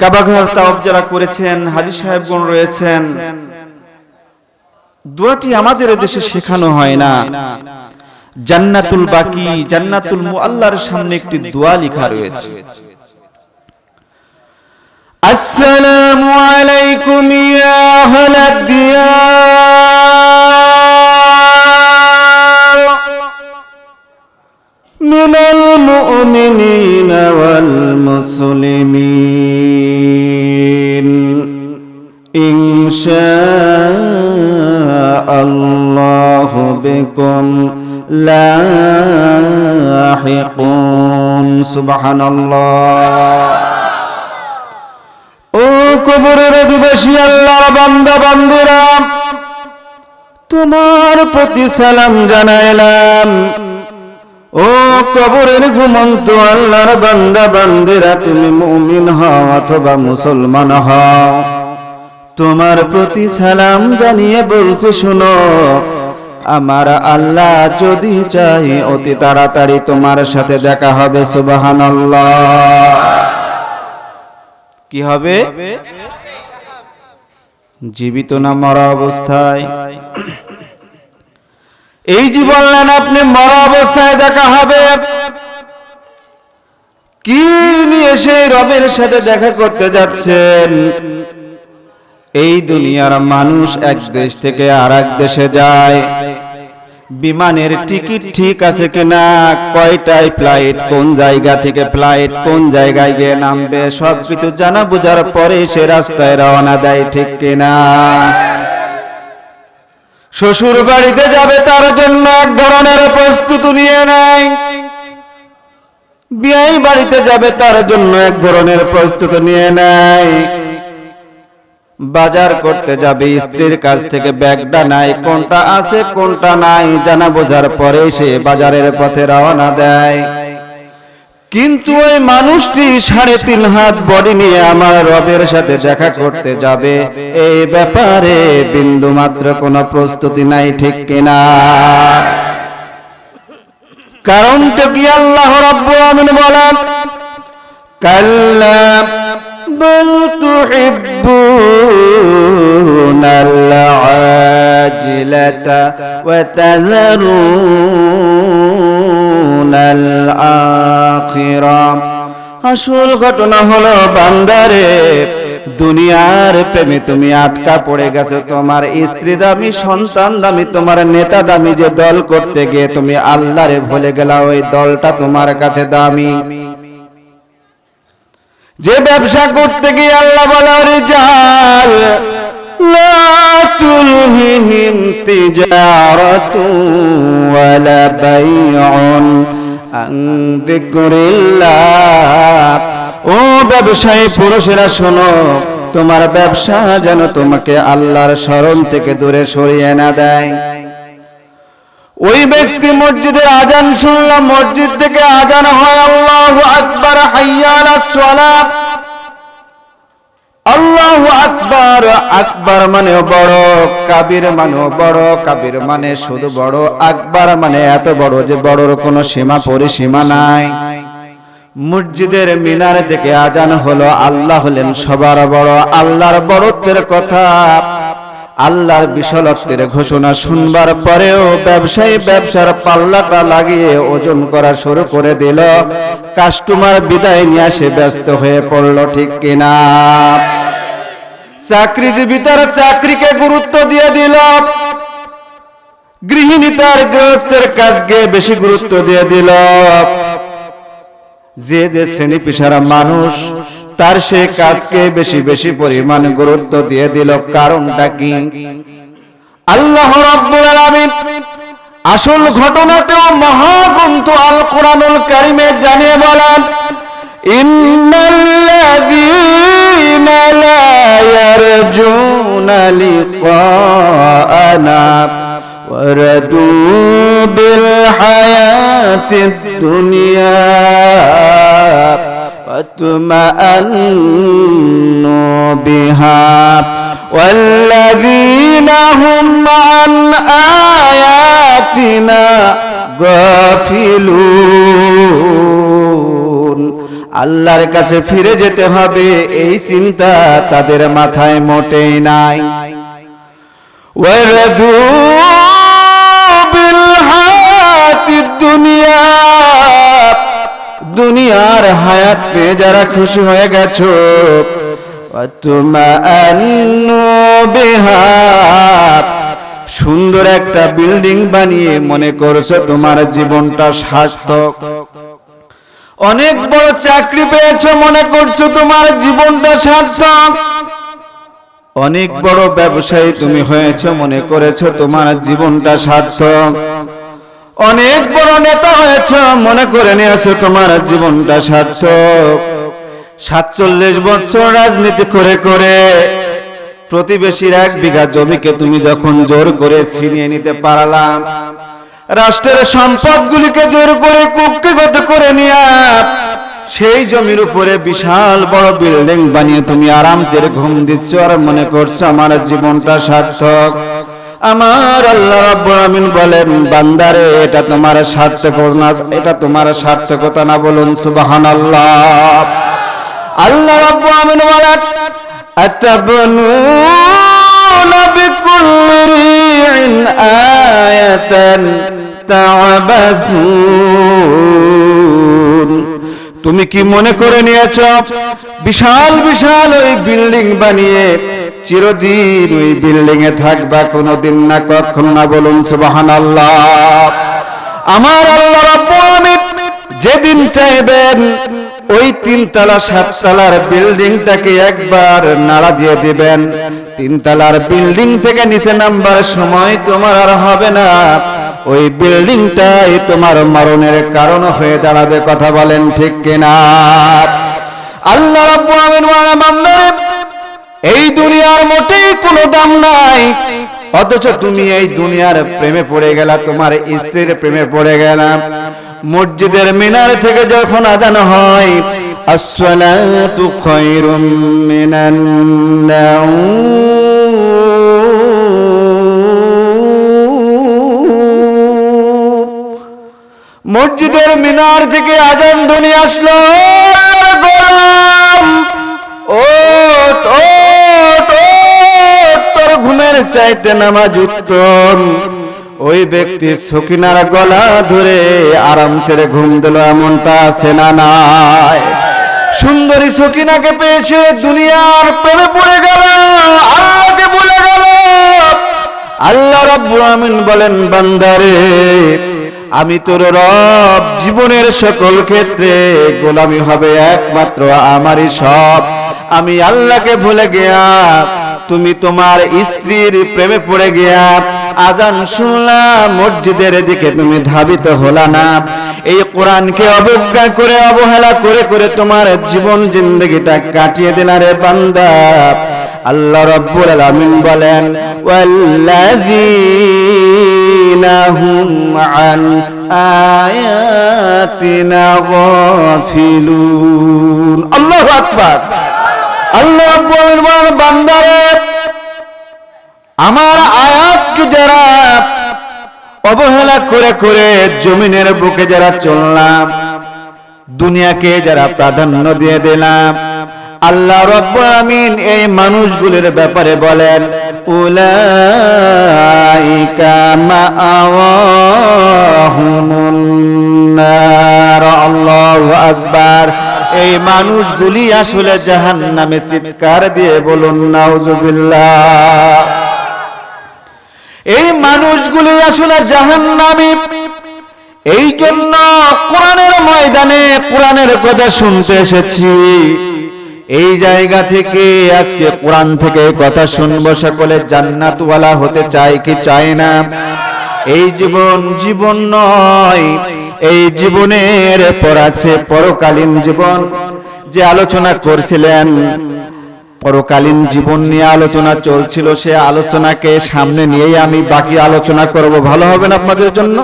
কাবাঘর তাওয়াব যারা করেছেন, হাজি সাহেবগণ রয়েছেন, দোয়াটি আমাদের দেশে শেখানো হয় না। জান্নাতুল বাকি, জান্নাতুল মুআল্লার সামনে একটি দোয়া লেখা রয়েছে। আসসালামু আলাইকুম ইয়া আহলাদ شاء الله بكم لاحقون سبحان الله ও কবরের অধিবাসী আল্লাহর বান্দা বান্দুরা তোমার প্রতি সালাম জানাইলাম ও কবরের ঘুমন্ত আল্লাহর বান্দা বান্দিরা তুমি মুমিন হও অথবা মুসলমান হও তোমার প্রতি সালাম জানিয়ে বলছে, শুনো, আমার আল্লাহ যদি চাই অতি তাড়াতাড়ি তোমার সাথে দেখা হবে, সুবহানাল্লাহ। কি হবে? জীবিত না মরা অবস্থায়? এই যে বললেন আপনি, মরা অবস্থায় দেখা হবে। কি নিয়ে সেই রবের সাথে দেখা করতে যাচ্ছেন? এই দুনিয়ার মানুষ এক দেশ থেকে আর দেশে যায়। বিমানের টিকিট ঠিক আছে কিনা, কয়টায় ফ্লাইট, কোন জায়গা থেকে ফ্লাইট, কোন জায়গায় গিয়ে নামবে, সবকিছু জানা বোঝার পরে সে রাস্তায় রওনা দেয় ঠিক কিনা। শ্বশুর বাড়িতে যাবে তার জন্য এক ধরনের প্রস্তুতি নিয়ে নেয়। বিয়ে বাড়িতে যাবে তার জন্য এক ধরনের প্রস্তুতি নিয়ে নেয়। বাজার করতে যাবে, স্ত্রীর কাছ থেকে ব্যাগটা নাই, কোনটা আছে, কোনটা নাই, জানা বোঝার পরে সে বাজারের পথে রওনা দেয়। কিন্তু ওই মানুষটি সাড়ে তিন হাত বডি নিয়ে আমার রবের সাথে দেখা করতে যাবে। এই ব্যাপারে বিন্দু মাত্র কোনো প্রস্তুতি নাই, ঠিক কিনা? কারণটা কি আল্লাহ রব্বুল আমিন বলেন? কাল্লা بل تحبون العاجلة وتذرون الآخرة আসল ঘটনা হলো বান্দারে দুনিয়ার প্রেমে তুমি আটকা পড়ে গেছো তোমার স্ত্রী দামি সন্তান দামি তোমার নেতা দামি যে দল করতে গিয়ে তুমি আল্লাহরে ভুলে গেলা ওই দলটা তোমার কাছে দামি যে ব্যবসা করতে গিয়ে আল্লাহ বলার জাল ও ব্যবসায়ী পুরুষেরা, শোনো, তোমার ব্যবসা যেন তোমাকে আল্লাহর স্মরণ থেকে দূরে সরিয়ে না দেয়। ওই ব্যক্তি মসজিদের আজান শুনলাম, মসজিদ থেকে আজান হয় আল্লাহু আকবার হাইয়াল সালাত আল্লাহু আকবার আকবার মানে বড়, কাবির মানে বড়, কাবির মানে শুধু বড়, আকবার মানে এত বড় যে বড়র কোনো সীমা পরিসীমা নাই। মসজিদের মিনার থেকে আজান হলো, আল্লাহ হলেন সবার বড়, আল্লাহর বড়ত্বের কথা। আল্লাহর বিশালত্বের ঘোষণা শুনবার পরেও ব্যবসায়ী ব্যবসার পাল্লাটা লাগিয়ে ওজন করা শুরু করে দিল। কাস্টমার বিদায় নিয়ে আসে ব্যস্ত হয়ে পড়ল, ঠিক কিনা? চাকরিজীবী তার চাকরিকে গুরুত্ব দিয়ে দিল। গৃহিণী তার গৃহস্থের কাজকে বেশি গুরুত্ব দিয়ে দিল। যে যে শ্রেণি পেশারা মানুষ তার সে কাজকে বেশি বেশি পরিমাণ গুরুত্ব দিয়ে দিল। কারণটা কি? আল্লাহ রাব্বুল আলামিন আসল ঘটনাতেও মহাগ্রন্থ আল কোরআনুল কারিমে জানিয়ে বলেন দুনিয়া। واطمأنوا بها والذين هم عن آياتنا غافلون আল্লাহর কাছে ফিরে যেতে হবে এই চিন্তা তাদের মাথায় মোটেই নাই وَرَضُوا পে যারা খুশি হয়ে গেছো সুন্দর একটা বিল্ডিং বানিয়ে মনে করছ তোমার জীবনটা সার্থক। অনেক বড় চাকরি পেয়েছ, মনে করছ তোমার জীবনটা সার্থক। অনেক বড় ব্যবসায়ী তুমি হয়েছো, মনে করেছ তোমার জীবনটা সার্থক। অনেক বড় নেতা হয়েছো, মনে করে নিয়েছো তোমার জীবনটা সার্থক। সাতচল্লিশ বছর রাজনীতি করে করে প্রতিবেশীর এক বিঘা জমিকে তুমি যখন জোর করে ছিনিয়ে নিতে পারলাম রাষ্ট্রের সম্পদগুলিকে জোর করে কুক্ষিগত করে নিয়ে, সেই জমির উপরে বিশাল বড় বিল্ডিং বানিয়ে তুমি আরামসে ঘুম দিচ্ছ আর মনে করছ আমার জীবনটা সার্থক। আমার আল্লাহ রাব্বুল আমিন বলেন, বান্দারে, এটা তোমার স্বার্থকতা না এটা তোমার স্বার্থকতা না বলুন, সুবহানাল্লাহ। আল্লাহ রাব্বুল আমিন বলেন আতাবনুনা বিকুল্লি রিইন আয়াতান তাবাসুন তুমি কি মনে করে নিয়েছ? বিশাল বিশাল ওই বিল্ডিং বানিয়ে চিরদিন ওই বিল্ডিং এ থাকবা, কোনোদিন না কখনো না বলুন সুবহানাল্লাহ। আমার আল্লাহ রাব্বুল যেদিন চাইবেন, ওই তিনতলা, সাততলার বিল্ডিংটাকে একবার নাড়া দিয়ে দিবেন। তিনতলার বিল্ডিং থেকে নিচে নামবার সময় তোমার আর হবে না। ওই বিল্ডিংটাই তোমার মরণের কারণ হয়ে দাঁড়াবে, কথা বলেন ঠিক কিনা? আল্লাহ রাব্বুল আমিন বান্দারে এই দুনিয়ার মোটেই কোনো দাম নাই। অথচ তুমি এই দুনিয়ার প্রেমে পড়ে গেলা, তোমার স্ত্রীর প্রেমে পড়ে গেলাম মসজিদের মিনার থেকে যখন আজান হয় মসজিদের মিনার থেকে আজান ধ্বনি আসলো ঘুমের চাইতে নামাজ উত্তম। ওই ব্যক্তি সকিনার গলা ধরে আরাম ছেড়ে ঘুম দিল, এমনটা আছে না নাই? সুন্দরী সকিনাকে পেয়েছে দুনিয়ার প্রেমে পড়ে গেল, আল্লাহকে ভুলে গেল। আল্লাহ রাব্বুল আমিন বলেন, বান্দারে, আমি তোর রব জীবনের সকল ক্ষেত্রে গোলামি হবে একমাত্র আমারই সব। আমি আল্লাহকে ভুলে গিয়া তুমি তোমার স্ত্রীর প্রেমে পড়ে গিয়া আজান শুনলাম মসজিদের দিকে তুমি ধাবিত হলা না। এই কোরআনকে অবজ্ঞা করে, অবহেলা করে করে তোমার জীবন জিন্দগিটা কাটিয়ে দিলা রে বান্দা। আল্লাহ রব্বুল আলামিন বলেন, ওয়াল্লাযীনা হুম আন আয়াতিনা গাফিলুন। আল্লাহু আকবার। আল্লাহ বান্দারে, আমার আয়াতকে যারা অবহেলা করে করে জমিনের বুকে যারা চললাম, দুনিয়াকে যারা প্রাধান্য দিয়ে দিলাম, আল্লাহ রব্বুল এই মানুষগুলোর ব্যাপারে বলেন, উলাইকা মাআওয়াহুমুন আকবার। এই মানুষগুলি আসলে জাহান্নামে চিৎকার দিয়ে বলুন, নাউজুবিল্লাহ। এই মানুষগুলি আসলে জাহান্নামী। এই জন্য কোরআনের ময়দানে কোরআনের কথা শুনতে এসেছি। এই জায়গা থেকে আজকে কোরআন থেকে কথা শুনব, সকলে জান্নাতওয়ালা হতে চায় কি চায় না? এই জীবন জীবন নয় এই জীবনের পর আছে পরকালীন জীবন। যে আলোচনা করছিলেন, পরকালীন জীবন নিয়ে আলোচনা চলছিল, সে আলোচনাকে সামনে নিয়েই আমি বাকি আলোচনা করব। ভালো হবে না আপনাদের জন্য?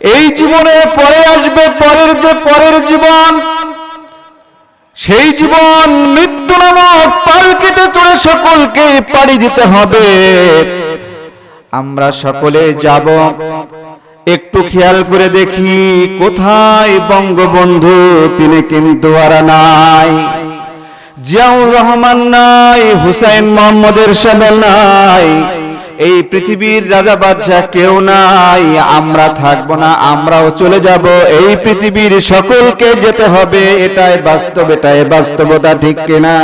এই জীবনে পরে আসবে, পরের যে পরের জীবন, সেই জীবন মৃত্যু নামক পালকিতে চড়ে সকলকে পাড়ি দিতে হবে। আমরা সকলে যাব একটু খেয়াল করে দেখি কোথায় বঙ্গবন্ধু, তিনি কিন্তু আর নাই। জিয়াউর রহমান নাই, হুসাইন মোহাম্মদের সাদল নাই, এই পৃথিবীর রাজা বাদশাহ কেউ নাই। আমরা থাকব না, আমরাও চলে যাব। এই পৃথিবীর সকলকে যেতে হবে, এটাই বাস্তব, এটাই বাস্তবতা, ঠিক কিনা?